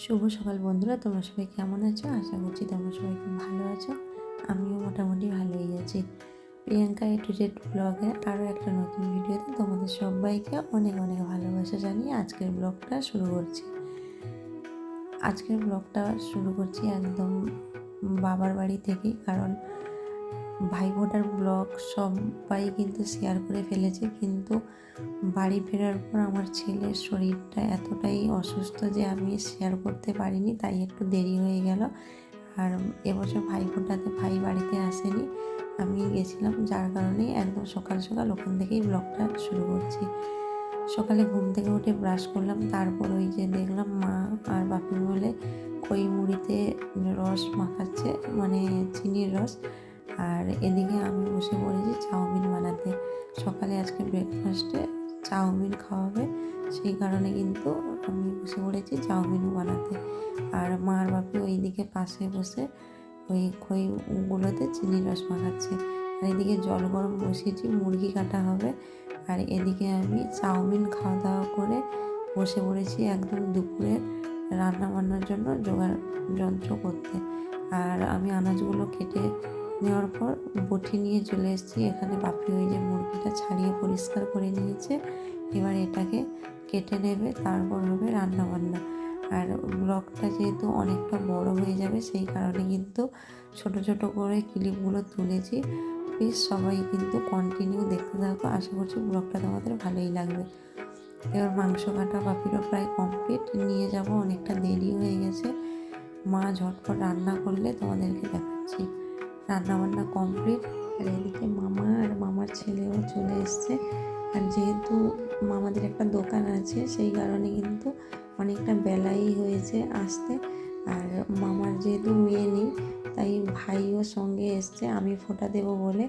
শুভ সকাল বন্ধুরা, তোমরা সবাই কেমন আছো? আশা করছি তোমরা সবাই খুব ভালো আছো। আমিও মোটামুটি ভালোই আছি। প্রিয়াঙ্কা এ টু জেড ব্লগে আরও একটা নতুন ভিডিওতে তোমাদের সবাইকে অনেক অনেক ভালোবাসা জানিয়ে আজকের ব্লগটা শুরু করছি। আজকের ব্লগটা শুরু করছি একদম বাবার বাড়ি থেকেই, কারণ ভাই ফোটার ব্লগ সবাই কিন্তু শেয়ার করে ফেলেছে, কিন্তু বাড়ি ফেরার পর আমার ছেলের শরীরটা এতটাই অসুস্থ যে আমি শেয়ার করতে পারিনি, তাই একটু দেরি হয়ে গেল। আর এবছর ভাই ফোটাতে ভাই বাড়িতে আসেনি, আমি গেছিলাম যার কারণে একদম সকাল সকাল ওখান থেকেই ব্লগটা শুরু করছি। সকালে ঘুম থেকে উঠে ব্রাশ করলাম, তারপর ওই যে দেখলাম মা আর বাপি বলে খই মুড়িতে রস মাখাচ্ছে মানে চিনির রস আর এদিকে আমি বসে পড়েছি চাউমিন বানাতে। সকালে আজকে ব্রেকফাস্টে চাউমিন খাওয়াবে। সেই কারণে কিন্তু আমি বসে পড়েছি চাউমিন বানাতে। আর মার বাপি ওইদিকে পাশে বসে ওই খইগুলোতে চিনি রস মাখাচ্ছে। আর এদিকে জল গরম বসিয়েছি, মুরগি কাটা হবে। আর এদিকে আমি চাউমিন খাওয়া দাওয়া করে বসে পড়েছি একদম দুপুরে রান্না বান্নার জন্য জোগাড় যন্ত্র করতে। আর আমি আনাজগুলো কেটে নেওয়ার পর বটি নিয়ে চলে এসেছি। এখানে বাপি ওই যে মুরগিটা ছাড়িয়ে পরিষ্কার করে নিয়েছে। এবার এটাকে কেটে নেবে, তারপর হবে রান্না বান্না আর ব্লগটা যেহেতু অনেকটা বড় হয়ে যাবে, সেই কারণে কিন্তু ছোট ছোট করে ক্লিপগুলো তুলেছি। প্লিজ সবাই কিন্তু কন্টিনিউ দেখতে থাকো। আশা করছি ব্লগটা তোমাদের ভালোই লাগবে। এবার মাংস কাটা বাপিরও প্রায় কমপ্লিট নিয়ে যাব, অনেকটা দেরি হয়ে গেছে। মা ঝটপট রান্না করলে তোমাদেরকে দেখাচ্ছি। রান্নাবান্না কমপ্লিট, আর এদিকে মামা আর মামার ছেলেও চলে এসছে। আর যেহেতু মামাদের একটা দোকান আছে, সেই কারণে কিন্তু অনেকটা বেলাই হয়েছে আসতে। আর মামার যেহেতু মেয়ে নেই, তাই ভাইও সঙ্গে এসছে, আমি ফোটা দেব বলে।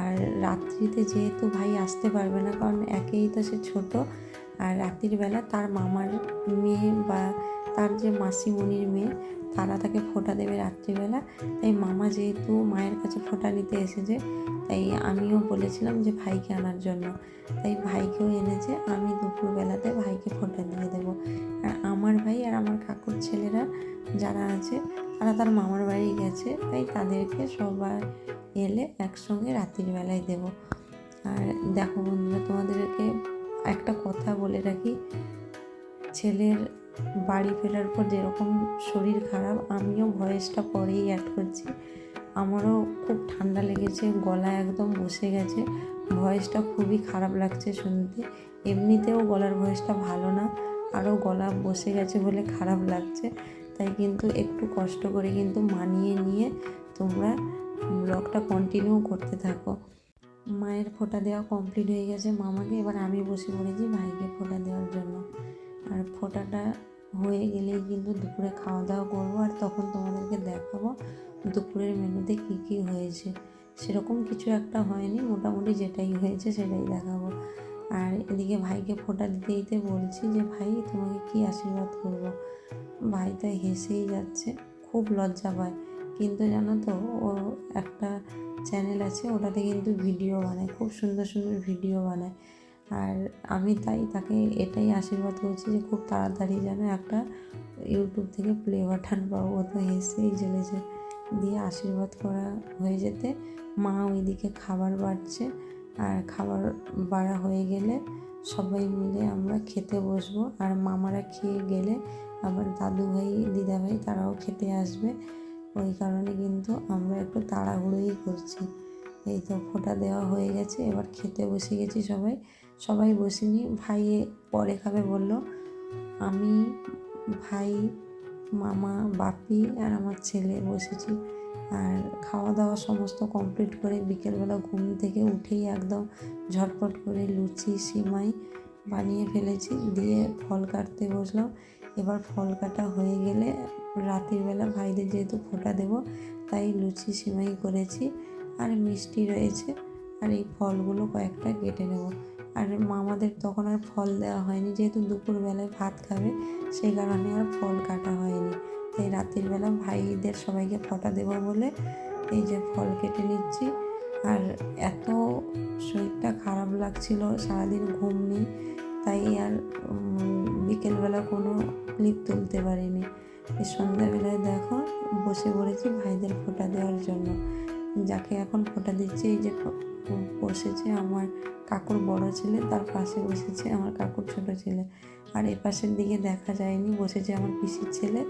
আর রাত্রিতে যেহেতু ভাই আসতে পারবে না, কারণ একেই তো সে ছোট আর রাত্রির বেলা তার মামার মেয়ে বা তার যে মাসিমণির মেয়ে, তারা তাকে ফোঁটা দেবে রাত্রিবেলা তাই মামা যেহেতু মায়ের কাছে ফোঁটা নিতে এসেছে, তাই আমিও বলেছিলাম যে ভাইকে আনার জন্য। তাই ভাইকেও এনেছে, আমি দুপুরবেলাতে ভাইকে ফোঁটা দিয়ে দেবো। আর আমার ভাই আর আমার কাকুর ছেলেরা যারা আছে, তারা তার মামার বাড়ি গেছে, তাই তাদেরকে সবাই এলে একসঙ্গে রাত্রির বেলায় দেব। আর দেখো বন্ধুরা, তোমাদেরকে একটা কথা বলে রাখি, ছেলের বাড়ি ফেরার পর যেরকম শরীর খারাপ, আমিও ভয়েসটা পরেই অ্যাড করছি। আমারও খুব ঠান্ডা লেগেছে গলা একদম বসে গেছে, ভয়েসটা খুবই খারাপ লাগছে শুনতে। এমনিতেও গলার ভয়েসটা ভালো না, আরও গলা বসে গেছে বলে খারাপ লাগছে, তাই কিন্তু একটু কষ্ট করে কিন্তু মানিয়ে নিয়ে তোমরা ব্লগটা কন্টিনিউ করতে থাকো। মায়ের ফোঁটা দেওয়া কমপ্লিট হয়ে গেছে। মামাকে এবার আমি বসে পড়েছি ভাইকে ফোঁটা দেওয়ার জন্য। আর ফোঁটাটা হয়ে গেলেই কিন্তু দুপুরে খাওয়া দাওয়া করব। আর তখন তোমাদেরকে দেখাবো দুপুরের মেনুতে কী কী হয়েছে। সেরকম কিছু একটা হয়নি, মোটামুটি যেটাই হয়েছে সেটাই দেখাবো। আর এদিকে ভাইকে ফোঁটা দিতে দিতে বলছি যে, ভাই, তোমাকে কি আশীর্বাদ করব? ভাই তো হেসেই যাচ্ছে, খুব লজ্জা পায়। কিন্তু জানো তো, ও একটা চ্যানেল আছে, ওটাতে কিন্তু ভিডিও বানায়, খুব সুন্দর সুন্দর ভিডিও বানায়। আর আমি তাই তাকে এটাই আশীর্বাদ করছি যে খুব তাড়াতাড়ি যেন একটা ইউটিউব থেকে প্লে বাটন পাবো। ও তো হেসেই চলেছে। দিয়ে আশীর্বাদ করা হয়ে যেতে, মা ওইদিকে খাবার বাড়ছে। আর খাবার বাড়া হয়ে গেলে সবাই মিলে আমরা খেতে বসবো। আর মামারা খেয়ে গেলে আবার দাদু ভাই দিদা ভাই তারাও খেতে আসবে। ওই কারণে কিন্তু আমরা একটু তাড়াহুড়োই করছি। এই তো ফোঁটা দেওয়া হয়ে গেছে, এবার খেতে বসে গেছি সবাই। সবাই বসিনি ভাই পরে খাবে বলল। আমি, ভাই, মামা, বাপি আর আমার ছেলে বসেছি। আর খাওয়া দাওয়া সমস্ত কমপ্লিট করে বিকেলবেলা ঘুম থেকে উঠেই একদম ঝটপট করে লুচি, সিমাই বানিয়ে ফেলেছি। দিয়ে ফল কাটতে বসলাম। এবার ফল কাটা হয়ে গেলে রাতের বেলা ভাইদের যেহেতু ফোঁটা দেব, তাই লুচি সিমাই করেছি আর মিষ্টি রয়েছে। আর এই ফলগুলো কয়েকটা কেটে নেব। আর মামাদের তখন আর ফল দেওয়া হয়নি, যেহেতু দুপুরবেলায় ভাত খাবে, সেই কারণে আর ফল কাটা হয়নি। তাই রাতের বেলা ভাইদের সবাইকে ফটা দেবো বলে এই যে ফল কেটে নিচ্ছি। আর এত শরীরটা খারাপ লাগছিল, সারাদিন ঘুম নেই তাই আর বিকেলবেলা কোনো ক্লিপ তুলতে পারিনি। সন্ধ্যাবেলায় দেখো, বসে পড়েছি ভাইদের ফোঁটা দেওয়ার জন্য। যাকে এখন ফোঁটা দিচ্ছে, এই যে বসেছে আমার কাকুর বড় ছেলে, তার পাশে বসেছে আমার কাকুর ছোট ছেলে। আর এ পাশের দিকে দেখা যায়নি, বসেছে আমার পিসির ছেলে,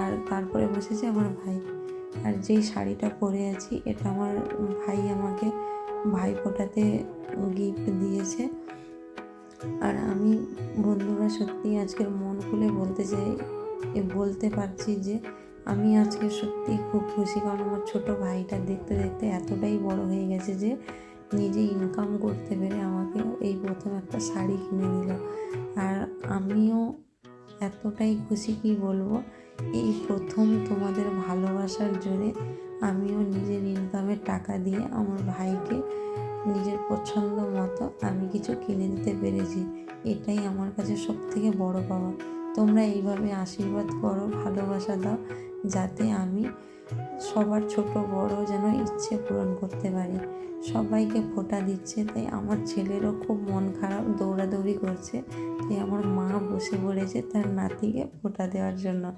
আর তারপরে বসেছে আমার ভাই। আর যেই শাড়িটা পরে আছি, এটা আমার ভাই আমাকে ভাই ফোটাতে গিফট দিয়েছে। আর আমি বন্ধুরা সত্যি আজকের মন খুলে বলতে চাই বলতে পারছি যে আমি আজকে সত্যি খুব খুশি। কারণ আমার ছোট ভাইটা দেখতে দেখতে এতটাই বড় হয়ে গেছে যে নিজে ইনকাম করতে পেরে আমাকে এই প্রথম একটা শাড়ি কিনে দিল। আর আমিও এতটাই খুশি কি বলব, এই প্রথম তোমাদের ভালোবাসার জোরে আমিও নিজের ইনকামের টাকা দিয়ে আমার ভাইকে নিজের পছন্দ মতো আমি কিছু কিনে দিতে পেরেছি। এটাই আমার কাছে সব থেকে বড় পাওয়া। তোমরা এইভাবে আশীর্বাদ করো, ভালোবাসা দাও, যাতে আমি সবার ছোট বড় যেন ইচ্ছে পূরণ করতে পারি। সবাইকে ফোটা দিচ্ছে, তাই আমার ছেলেরও খুব মন খারাপ, দৌড়াদৌড়ি করছে। তাই আমার মা বসে পড়েছে তার নাতিকে ফোটা দেওয়ার জন্য।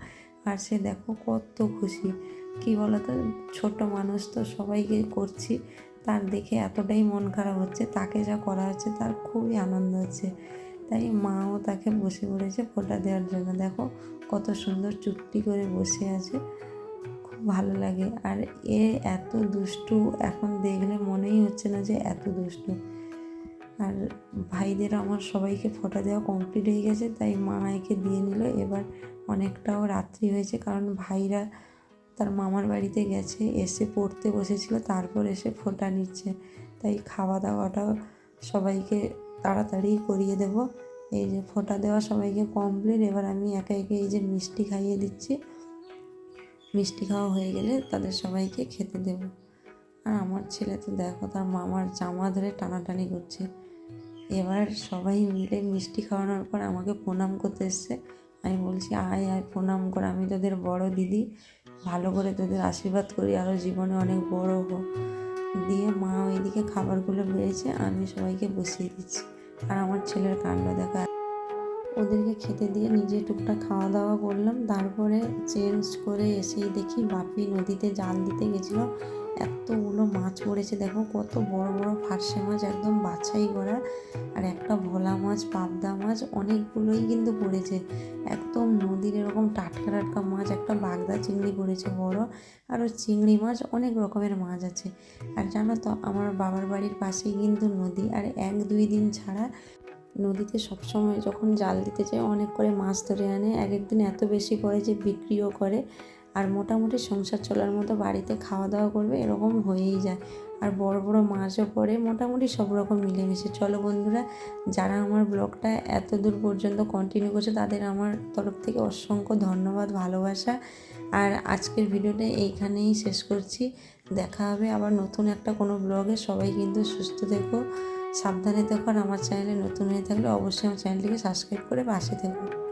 আর সে দেখো কত খুশি। কী বলতো? ছোট মানুষ তো সবাইকে করছি তার দেখে এতটাই মন খারাপ হচ্ছে, তাকে যা করা হচ্ছে তার খুবই আনন্দ হচ্ছে। তাই মাও তাকে বসে পড়েছে ফোঁটা দেওয়ার জন্য। দেখো কত সুন্দর চুপটি করে বসে আছে, খুব ভালো লাগে। আর এ এত দুষ্টু, এখন দেখলে মনেই হচ্ছে না যে এত দুষ্টু। আর ভাইদের আমার সবাইকে ফোঁটা দেওয়া কমপ্লিট হয়ে গেছে, তাই মা একে দিয়ে নিল। এবার অনেকটাও রাত্রি হয়েছে, কারণ ভাইরা তার মামার বাড়িতে গেছে, এসে পড়তে বসেছিল, তারপর এসে ফোঁটা নিচ্ছে। তাই খাওয়া দাওয়াটাও সবাইকে তাড়াতাড়ি করিয়ে দেব। এই যে ফোঁটা দেওয়া সবাইকে কমপ্লিট এবার আমি একে একে এই যে মিষ্টি খাইয়ে দিচ্ছি। মিষ্টি খাওয়া হয়ে গেলে তাদের সবাইকে খেতে দেব। আর আমার ছেলে তো দেখো, তার মামার জামা ধরে টানাটানি করছে। এবার সবাই মিলে মিষ্টি খাওয়ানোর পর আমাকে প্রণাম করতে এসছে। আমি বলছি, আয় আয়, প্রণাম কর, আমি তোদের বড় দিদি। ভালো করে তোদের আশীর্বাদ করি আরও জীবনে অনেক বড় হোক দিয়ে মা ওইদিকে খাবারগুলো বেড়েছে, আমি সবাইকে বসিয়ে দিচ্ছি। আর আমার ছেলের কাণ্ড দেখা। ওদেরকে খেতে দিয়ে নিজে টুকটা খাওয়া দাওয়া করলাম। তারপরে চেঞ্জ করে এসেই দেখি বাপি নদীতে জাল দিতে গেছিল। এতগুলো মাছ পড়েছে, দেখো কত বড় বড় ফারসে মাছ, একদম বাছাই করা। আর একটা ভোলা মাছ, পাবদা মাছ, অনেকগুলোই কিন্তু পড়েছে। একদম নদীর এরকম টাটকা টাটকা মাছ, একটা বাগদা চিংড়ি পড়েছে বড় আরও চিংড়ি মাছ অনেক রকমের মাছ আছে। আর জানো তো, আমার বাবার বাড়ির পাশেই কিন্তু নদী, আর এক দুই দিন ছাড়া নদীতে সবসময় যখন জাল দিতে যায়, অনেক করে মাছ ধরে আনে। এক একদিন এত বেশি পড়ে যে বিক্রিও করে। আর মোটামুটি সংসার চলার মতো বাড়িতে খাওয়া দাওয়া করবে এরকম হয়েই যায়। আর বড় বড় মাছও পড়ে মোটামুটি সব রকম মিলেমিশে। চলো বন্ধুরা, যারা আমার ব্লগটা এত দূর পর্যন্ত কন্টিনিউ করছে, তাদের আমার তরফ থেকে অসংখ্য ধন্যবাদ, ভালোবাসা। আর আজকের ভিডিওটা এইখানেই শেষ করছি। দেখা হবে আবার নতুন একটা কোনো ব্লগে। সবাই কিন্তু সুস্থ থেকো, সাবধানে থেকো, আর আমার চ্যানেলে নতুন হয়ে থাকলে অবশ্যই আমার চ্যানেলটিকে সাবস্ক্রাইব করে পাশে থেকো।